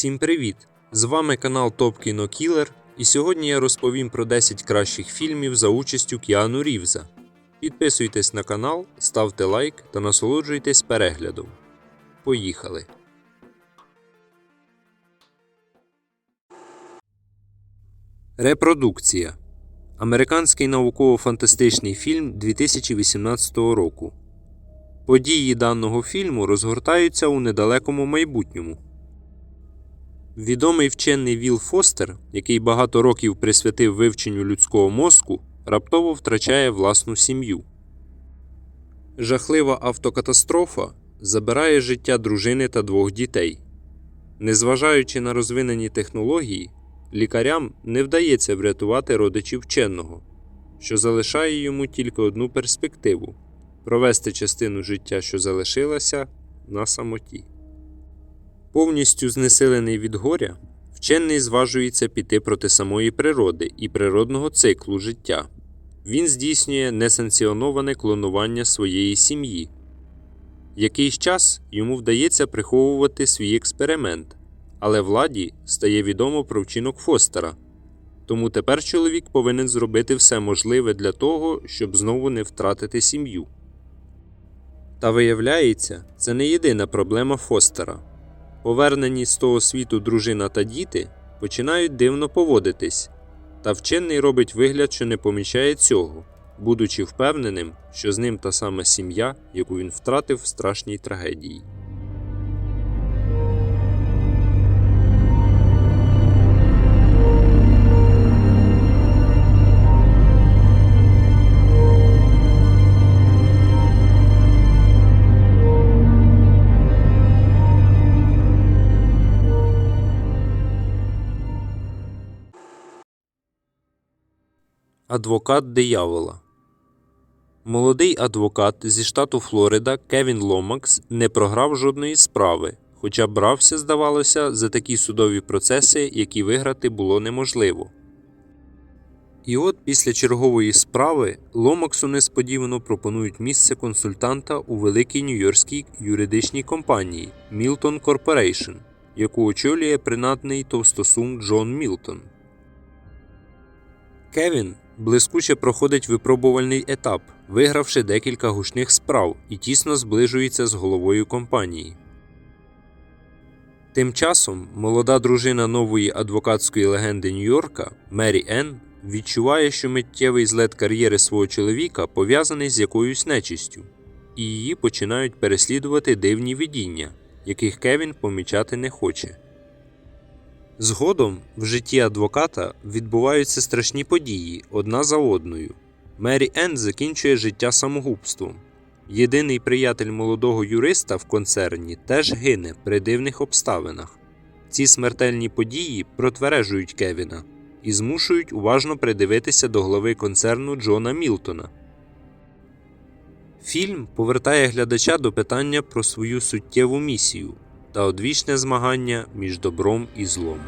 Всім привіт! З вами канал Топ Кіно Кілер, і сьогодні я розповім про 10 кращих фільмів за участю Кіану Рівза. Підписуйтесь на канал, ставте лайк та насолоджуйтесь переглядом. Поїхали! Репродукція. Американський науково-фантастичний фільм 2018 року. Події даного фільму розгортаються у недалекому майбутньому. Відомий вчений Віл Фостер, який багато років присвятив вивченню людського мозку, раптово втрачає власну сім'ю. Жахлива автокатастрофа забирає життя дружини та двох дітей. Незважаючи на розвинені технології, лікарям не вдається врятувати родичів вченого, що залишає йому тільки одну перспективу провести частину життя, що залишилася, на самоті. Повністю знесилений від горя, вчений зважується піти проти самої природи і природного циклу життя. Він здійснює несанкціоноване клонування своєї сім'ї. Якийсь час йому вдається приховувати свій експеримент, але владі стає відомо про вчинок Фостера. Тому тепер чоловік повинен зробити все можливе для того, щоб знову не втратити сім'ю. Та виявляється, це не єдина проблема Фостера. Повернені з того світу дружина та діти починають дивно поводитись, та вчений робить вигляд, що не помічає цього, будучи впевненим, що з ним та сама сім'я, яку він втратив в страшній трагедії. Адвокат диявола Молодий адвокат зі штату Флорида Кевін Ломакс не програв жодної справи, хоча брався, здавалося, за такі судові процеси, які виграти було неможливо. І от після чергової справи Ломаксу несподівано пропонують місце консультанта у великій нью-йоркській юридичній компанії Milton Corporation, яку очолює принадний товстосум Джон Мілтон. Кевін блискуче проходить випробувальний етап, вигравши декілька гучних справ і тісно зближується з головою компанії. Тим часом молода дружина нової адвокатської легенди Нью-Йорка Мері Енн відчуває, що миттєвий злет кар'єри свого чоловіка пов'язаний з якоюсь нечистю, і її починають переслідувати дивні видіння, яких Кевін помічати не хоче. Згодом в житті адвоката відбуваються страшні події одна за одною. Мері Енн закінчує життя самогубством. Єдиний приятель молодого юриста в концерні теж гине при дивних обставинах. Ці смертельні події протвережують Кевіна і змушують уважно придивитися до голови концерну Джона Мілтона. Фільм повертає глядача до питання про свою суттєву місію та одвічне змагання між добром і злом.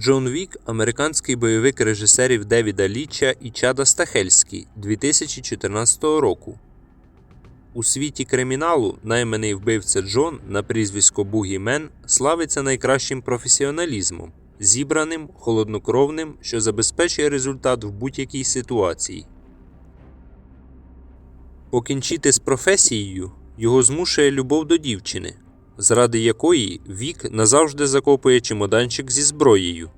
Джон Вік американський бойовик режисерів Девіда Ліча і Чада Стахельський 2014 року. У світі криміналу найманий вбивця Джон на прізвисько Бугі Мен славиться найкращим професіоналізмом, зібраним, холоднокровним, що забезпечує результат в будь-якій ситуації. Покінчити з професією його змушує любов до дівчини, заради якої вік назавжди закопує чемоданчик зі зброєю.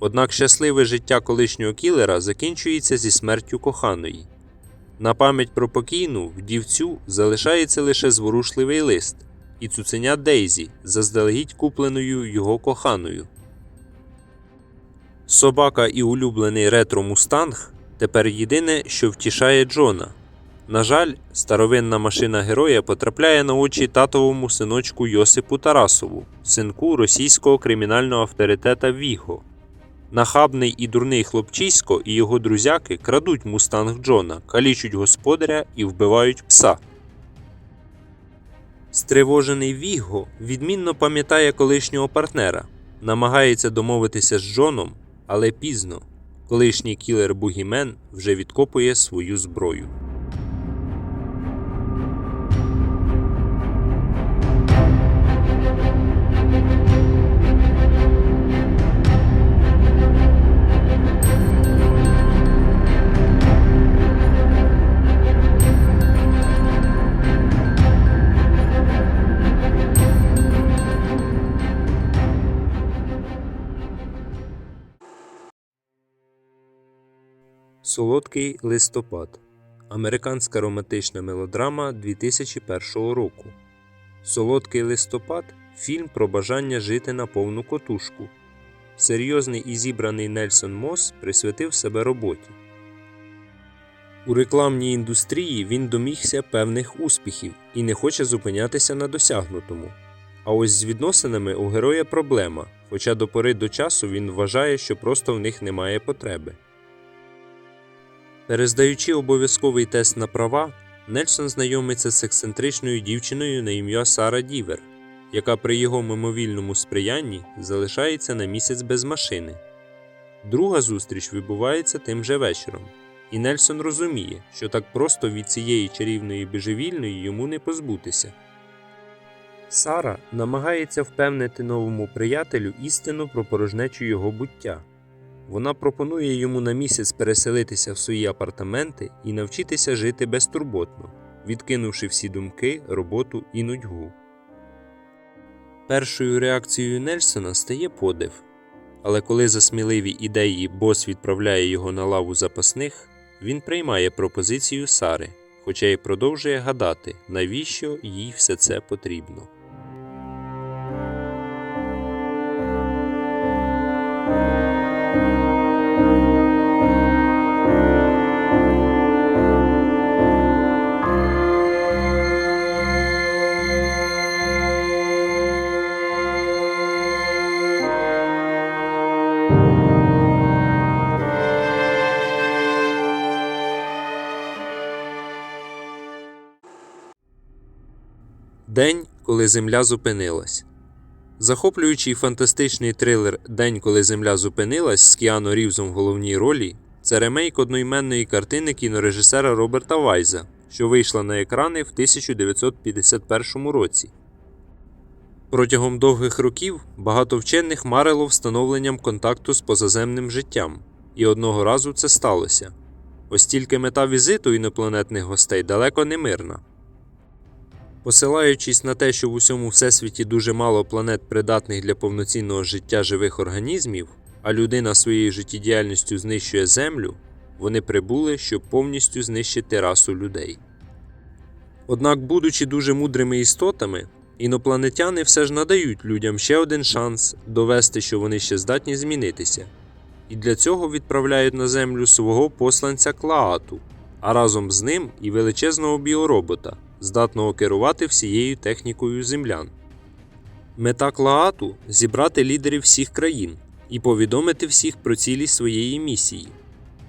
Однак щасливе життя колишнього кілера закінчується зі смертю коханої. На пам'ять про покійну вдівцю залишається лише зворушливий лист і цуценя Дейзі, заздалегідь купленою його коханою. Собака і улюблений ретро Мустанг тепер єдине, що втішає Джона. На жаль, старовинна машина героя потрапляє на очі татовому синочку Йосипу Тарасову, синку російського кримінального авторитета Віго. Нахабний і дурний хлопчисько і його друзяки крадуть мустанг Джона, калічуть господаря і вбивають пса. Стривожений Віго відмінно пам'ятає колишнього партнера, намагається домовитися з Джоном, але пізно. Колишній кілер Бугімен вже відкопує свою зброю. Солодкий листопад. Американська романтична мелодрама 2001 року. Солодкий листопад фільм про бажання жити на повну котушку. Серйозний і зібраний Нельсон Мос присвятив себе роботі. У рекламній індустрії він домігся певних успіхів і не хоче зупинятися на досягнутому. А ось з відносинами у героя проблема, хоча до пори до часу він вважає, що просто в них немає потреби. Перездаючи обов'язковий тест на права, Нельсон знайомиться з ексцентричною дівчиною на ім'я Сара Дівер, яка при його мимовільному сприянні залишається на місяць без машини. Друга зустріч відбувається тим же вечором, і Нельсон розуміє, що так просто від цієї чарівної божевільної йому не позбутися. Сара намагається впевнити новому приятелю істину про порожнечу його буття. Вона пропонує йому на місяць переселитися в свої апартаменти і навчитися жити безтурботно, відкинувши всі думки, роботу і нудьгу. Першою реакцією Нельсона стає подив. Але коли за сміливі ідеї бос відправляє його на лаву запасних, він приймає пропозицію Сари, хоча й продовжує гадати, навіщо їй все це потрібно. День, коли Земля зупинилась. Захоплюючий фантастичний трилер День, коли Земля зупинилась з Кіану Рівзом в головній ролі це ремейк одноіменної картини кінорежисера Роберта Вайза, що вийшла на екрани в 1951 році. Протягом довгих років багато вчених марило встановленням контакту з позаземним життям, і одного разу це сталося. Ось тільки мета візиту інопланетних гостей далеко не мирна. Посилаючись на те, що в усьому всесвіті дуже мало планет придатних для повноцінного життя живих організмів, а людина своєю життєдіяльністю знищує Землю, вони прибули, щоб повністю знищити расу людей. Однак, будучи дуже мудрими істотами, інопланетяни все ж надають людям ще один шанс довести, що вони ще здатні змінитися, і для цього відправляють на Землю свого посланця Клаату, а разом з ним і величезного біоробота здатного керувати всією технікою землян. Мета Клаату зібрати лідерів всіх країн і повідомити всіх про цілі своєї місії.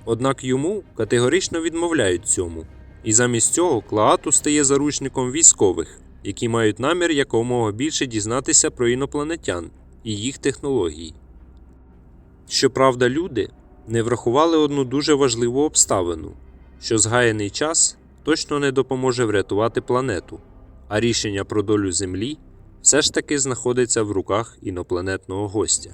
Однак йому категорично відмовляють цьому, і замість цього Клаату стає заручником військових, які мають намір якомога більше дізнатися про інопланетян і їх технології. Щоправда, люди не врахували одну дуже важливу обставину, що згаяний час точно не допоможе врятувати планету, а рішення про долю Землі все ж таки знаходиться в руках інопланетного гостя.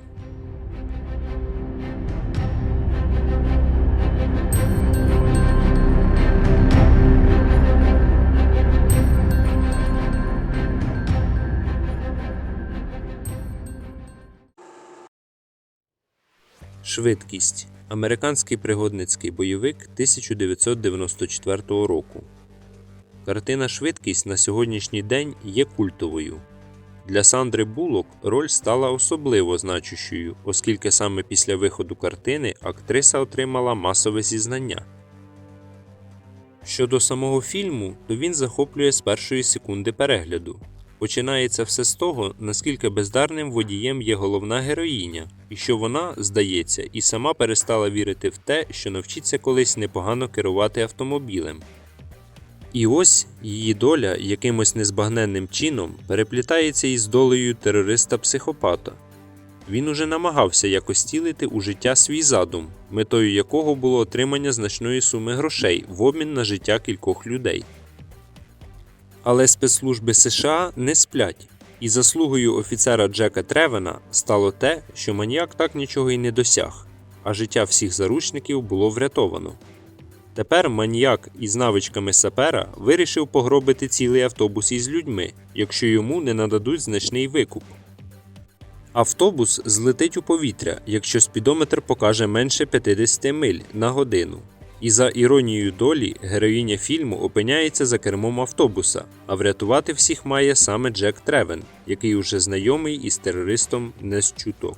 Швидкість. Американський пригодницький бойовик 1994 року. Картина Швидкість на сьогоднішній день є культовою. Для Сандри Булок роль стала особливо значущою, оскільки саме після виходу картини актриса отримала масове зізнання. Щодо самого фільму, то він захоплює з першої секунди перегляду. Починається все з того, наскільки бездарним водієм є головна героїня, і що вона, здається, і сама перестала вірити в те, що навчиться колись непогано керувати автомобілем. І ось її доля якимось незбагненним чином переплітається із долею терориста-психопата. Він уже намагався якось тілити у життя свій задум, метою якого було отримання значної суми грошей в обмін на життя кількох людей. Але спецслужби США не сплять, і заслугою офіцера Джека Тревена стало те, що маніяк так нічого й не досяг, а життя всіх заручників було врятовано. Тепер маніяк із навичками сапера вирішив погробити цілий автобус із людьми, якщо йому не нададуть значний викуп. Автобус злетить у повітря, якщо спідометр покаже менше 50 миль на годину. І за іронією долі, героїня фільму опиняється за кермом автобуса, а врятувати всіх має саме Джек Тревен, який уже знайомий із терористом не з чуток.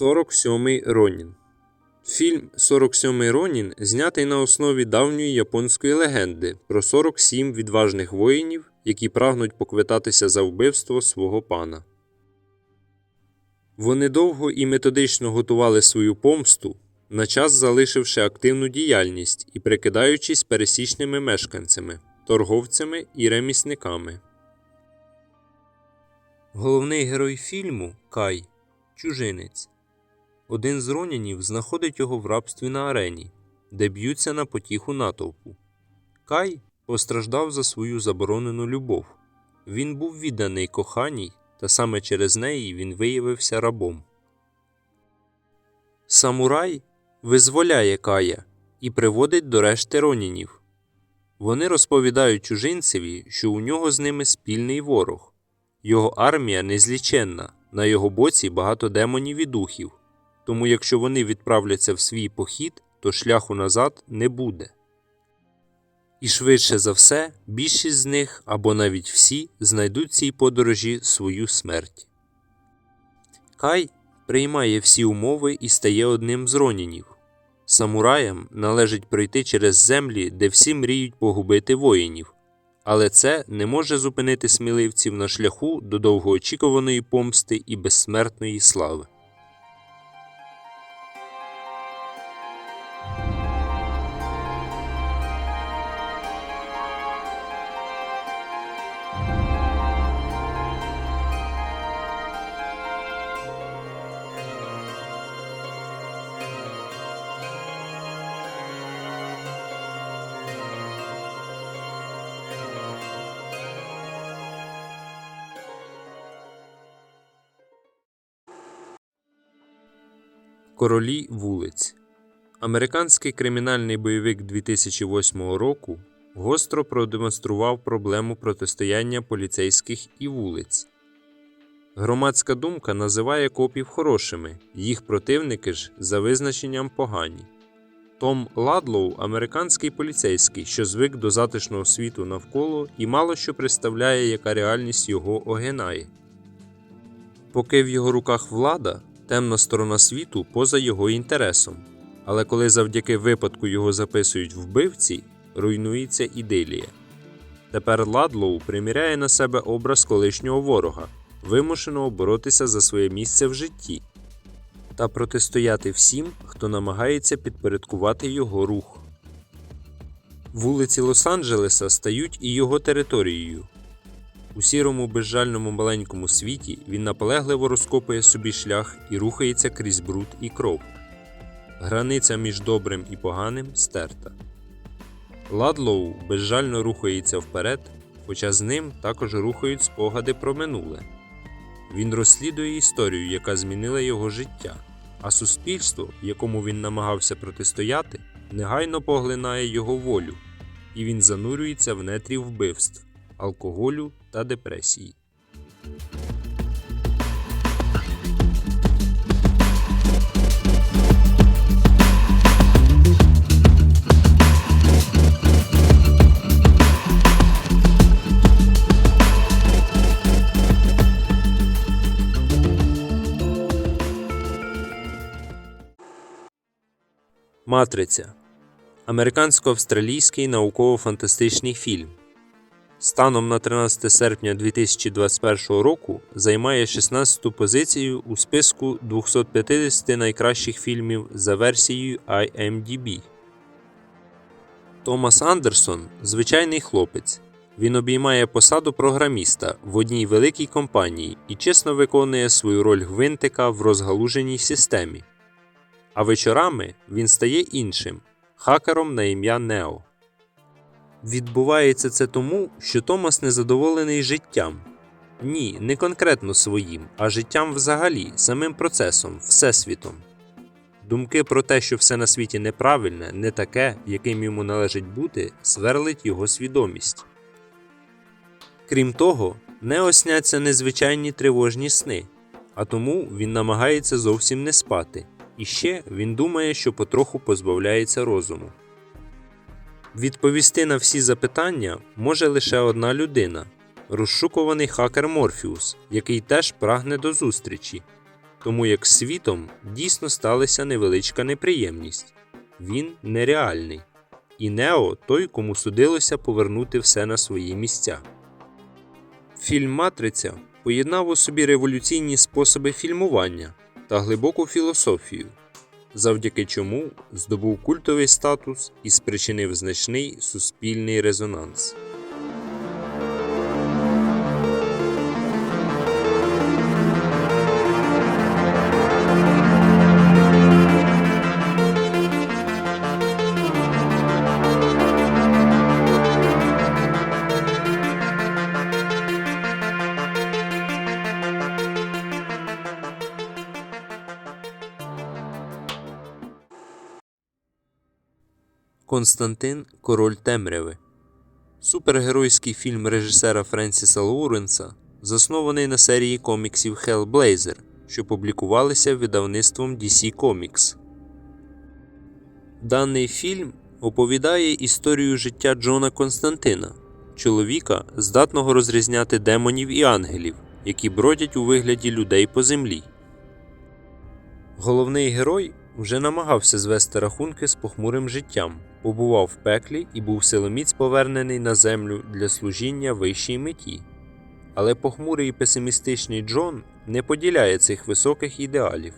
Сорок сьомий Ронін Фільм «47-й Ронін знятий на основі давньої японської легенди про 47 відважних воїнів, які прагнуть поквитатися за вбивство свого пана. Вони довго і методично готували свою помсту, на час залишивши активну діяльність і прикидаючись пересічними мешканцями, торговцями і ремісниками. Головний герой фільму Кай чужинець. Один з ронянів знаходить його в рабстві на арені, де б'ються на потіху натовпу. Кай постраждав за свою заборонену любов. Він був відданий коханій, та саме через неї він виявився рабом. Самурай визволяє Кая і приводить до решти ронінів. Вони розповідають чужинцеві, що у нього з ними спільний ворог. Його армія незліченна, на його боці багато демонів і духів тому якщо вони відправляться в свій похід, то шляху назад не буде. І швидше за все, більшість з них або навіть всі знайдуть цій подорожі свою смерть. Кай приймає всі умови і стає одним з ронінів. Самураям належить пройти через землі, де всі мріють погубити воїнів, але це не може зупинити сміливців на шляху до довгоочікуваної помсти і безсмертної слави. Королі вулиць. Американський кримінальний бойовик 2008 року гостро продемонстрував проблему протистояння поліцейських і вулиць. Громадська думка називає копів хорошими, їх противники ж за визначенням погані. Том Ладлоу американський поліцейський, що звик до затишного світу навколо і мало що представляє, яка реальність його огинає. Поки в його руках влада, темна сторона світу поза його інтересом. Але коли завдяки випадку його записують вбивці, руйнується ідилія. Тепер Ладлоу приміряє на себе образ колишнього ворога, вимушеного боротися за своє місце в житті та протистояти всім, хто намагається підпорядкувати його рух. Вулиці Лос-Анджелеса стають і його територією. У сірому безжальному маленькому світі він наполегливо розкопує собі шлях і рухається крізь бруд і кров. Границя між добрим і поганим стерта. Ладлоу безжально рухається вперед, хоча з ним також рухають спогади про минуле. Він розслідує історію, яка змінила його життя, а суспільство, якому він намагався протистояти, негайно поглинає його волю, і він занурюється в нетрі вбивств алкоголю та депресії. Матриця американсько-австралійський науково-фантастичний фільм. Станом на 13 серпня 2021 року займає 16-ту позицію у списку 250 найкращих фільмів за версією IMDb. Томас Андерсон звичайний хлопець. Він обіймає посаду програміста в одній великій компанії і чесно виконує свою роль гвинтика в розгалуженій системі. А вечорами він стає іншим хакером на ім'я Нео. Відбувається це тому, що Томас незадоволений життям. Ні, не конкретно своїм, а життям взагалі, самим процесом, всесвітом. Думки про те, що все на світі неправильне, не таке, яким йому належить бути, сверлить його свідомість. Крім того, Нео сняться незвичайні тривожні сни, а тому він намагається зовсім не спати. І ще він думає, що потроху позбавляється розуму. Відповісти на всі запитання може лише одна людина розшукуваний хакер Морфіус, який теж прагне до зустрічі, тому як з світом дійсно сталася невеличка неприємність. Він нереальний, і Нео той, кому судилося повернути все на свої місця. Фільм Матриця поєднав у собі революційні способи фільмування та глибоку філософію, завдяки чому здобув культовий статус і спричинив значний суспільний резонанс. Константин Король Темряви Супергеройський фільм режисера Френсіса Лоуренса, заснований на серії коміксів Hellblazer, що публікувалися видавництвом DC Comics. Даний фільм оповідає історію життя Джона Константина, чоловіка, здатного розрізняти демонів і ангелів, які бродять у вигляді людей по землі. Головний герой вже намагався звести рахунки з похмурим життям, побував в пеклі і був силоміць повернений на землю для служіння вищій меті. Але похмурий і песимістичний Джон не поділяє цих високих ідеалів.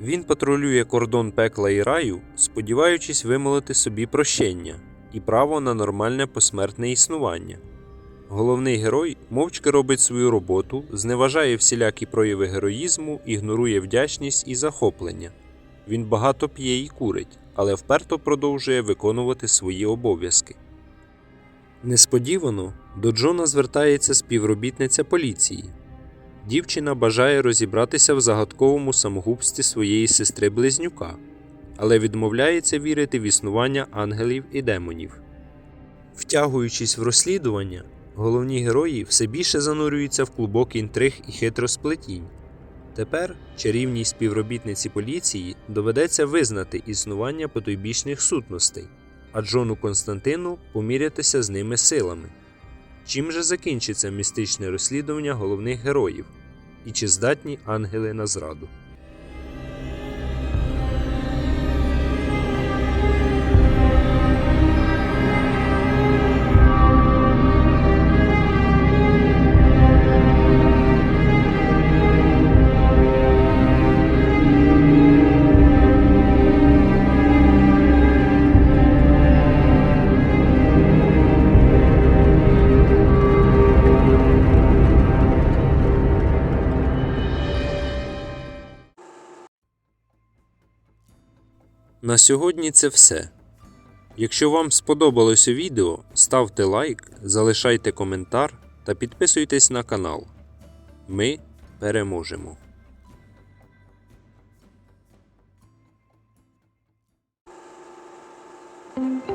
Він патрулює кордон пекла і раю, сподіваючись вимолити собі прощення і право на нормальне посмертне існування. Головний герой мовчки робить свою роботу, зневажає всілякі прояви героїзму, ігнорує вдячність і захоплення. Він багато п'є і курить, але вперто продовжує виконувати свої обов'язки. Несподівано до Джона звертається співробітниця поліції. Дівчина бажає розібратися в загадковому самогубстві своєї сестри близнюка, але відмовляється вірити в існування ангелів і демонів. Втягуючись в розслідування, головні герої все більше занурюються в клубок інтриг і хитросплетінь. Тепер чарівній співробітниці поліції доведеться визнати існування потойбічних сутностей, а Джону Константину помірятися з ними силами. Чим же закінчиться містичне розслідування головних героїв? І чи здатні ангели на зраду? На сьогодні це все. Якщо вам сподобалося відео, ставте лайк, залишайте коментар та підписуйтесь на канал. Ми переможемо! Thank